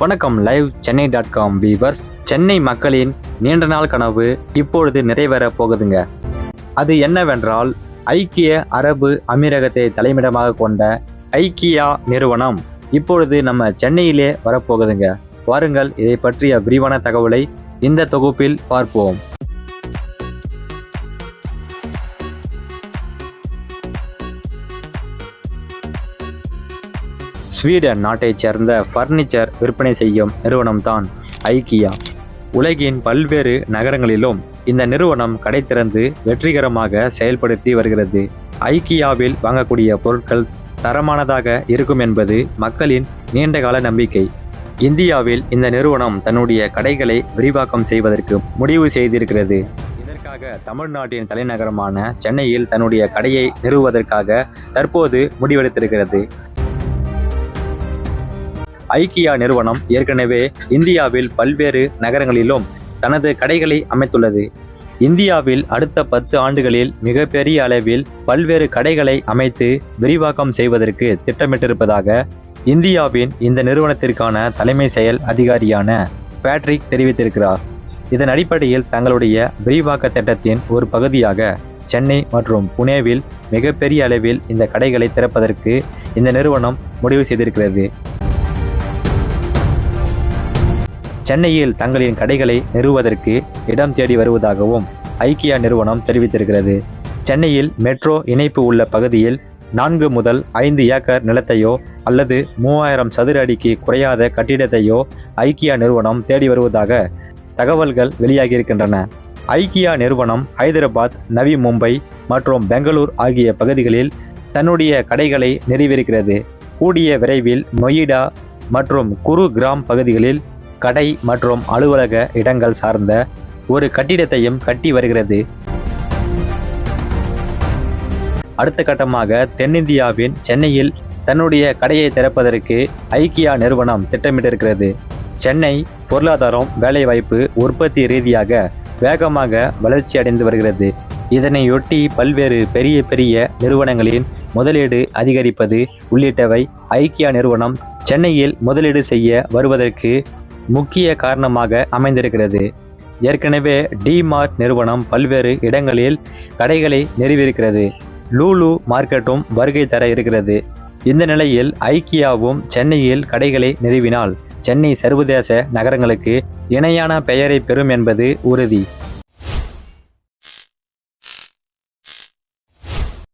வணக்கம் live Chennai dot com viewers Chennai மக்களின் நீண்ட நாள் கனவு இப்பொழுது நிறைவேற போகுதுங்க. அது என்னவென்றால் ஐக்கிய அரபு அமீரகத்தை தலைமையிடமாக கொண்ட ஐக்கியா நிறுவனம் இப்பொழுது நம்ம சென்னையிலே வரப்போகுதுங்க. வாருங்கள் இதை பற்றிய விரிவான தகவலை இந்த தொகுப்பில் பார்ப்போம். ஸ்வீடன் நாட்டைச் சேர்ந்த ஃபர்னிச்சர் விற்பனை செய்யும் நிறுவனம்தான் ஐக்கியா. உலகின் பல்வேறு நகரங்களிலும் இந்த நிறுவனம் கடை திறந்து வெற்றிகரமாக செயல்படுத்தி வருகிறது. ஐக்கியாவில் வாங்கக்கூடிய பொருட்கள் தரமானதாக இருக்கும் என்பது மக்களின் நீண்டகால நம்பிக்கை. இந்தியாவில் இந்த நிறுவனம் தன்னுடைய கடைகளை விரிவாக்கம் செய்வதற்கு முடிவு செய்திருக்கிறது. இதற்காக தமிழ்நாட்டின் தலைநகரமான சென்னையில் தன்னுடைய கடையை நிறுவுவதற்காக தற்போது முடிவெடுத்திருக்கிறது. ஐக்கியா நிறுவனம் ஏற்கனவே இந்தியாவில் பல்வேறு நகரங்களிலும் தனது கடைகளை அமைத்துள்ளது. இந்தியாவில் அடுத்த பத்து ஆண்டுகளில் மிகப்பெரிய அளவில் பல்வேறு கடைகளை அமைத்து விரிவாக்கம் செய்வதற்கு திட்டமிட்டிருப்பதாக இந்தியாவின் இந்த நிறுவனத்திற்கான தலைமை செயல் அதிகாரியான பேட்ரிக் தெரிவித்திருக்கிறார். இதன் அடிப்படையில் தங்களுடைய விரிவாக்க திட்டத்தின் ஒரு பகுதியாக சென்னை மற்றும் புனேவில் மிகப்பெரிய அளவில் இந்த கடைகளை திறப்பதற்கு இந்த நிறுவனம் முடிவு செய்திருக்கிறது. சென்னையில் தங்களின் கடைகளை நிறுவுவதற்கு இடம் தேடி வருவதாகவும் ஐக்கியா நிறுவனம் தெரிவித்திருக்கிறது. சென்னையில் மெட்ரோ இணைப்பு உள்ள பகுதியில் நான்கு முதல் ஐந்து ஏக்கர் நிலத்தையோ அல்லது மூவாயிரம் சதுர அடிக்கு குறையாத கட்டிடத்தையோ ஐக்கியா நிறுவனம் தேடி வருவதாக தகவல்கள் வெளியாகியிருக்கின்றன. ஐக்கியா நிறுவனம் ஹைதராபாத் நவி மும்பை மற்றும் பெங்களூர் ஆகிய பகுதிகளில் தன்னுடைய கடைகளை நிறுவியிருக்கிறது. கூடிய விரைவில் நொய்டா மற்றும் குரு கிராம் பகுதிகளில் கடை மற்றும் அலுவலக இடங்கள் சார்ந்த ஒரு கட்டிடத்தையும் கட்டி வருகிறது. அடுத்த கட்டமாக தென்னிந்தியாவின் சென்னையில் தன்னுடைய கடையை திறப்பதற்கு ஐக்கியா நிறுவனம் திட்டமிட்டிருக்கிறது. சென்னை பொருளாதாரம் வேலைவாய்ப்பு உற்பத்தி ரீதியாக வேகமாக வளர்ச்சி அடைந்து வருகிறது. இதனையொட்டி பல்வேறு பெரிய பெரிய நிறுவனங்களின் முதலீடு அதிகரிப்பது உள்ளிட்டவை ஐக்கியா நிறுவனம் சென்னையில் முதலீடு செய்ய வருவதற்கு முக்கிய காரணமாக அமைந்திருக்கிறது. ஏற்கனவே டிமார்ட் நிறுவனம் பல்வேறு இடங்களில் கடைகளை நிறுவியிருக்கிறது. லூலு மார்க்கெட்டும் வருகை தர இருக்கிறது. இந்த நிலையில் ஐக்கியாவும் சென்னையில் கடைகளை நிறுவினால் சென்னை சர்வதேச நகரங்களுக்கு இணையான பெயரை பெறும் என்பது உறுதி.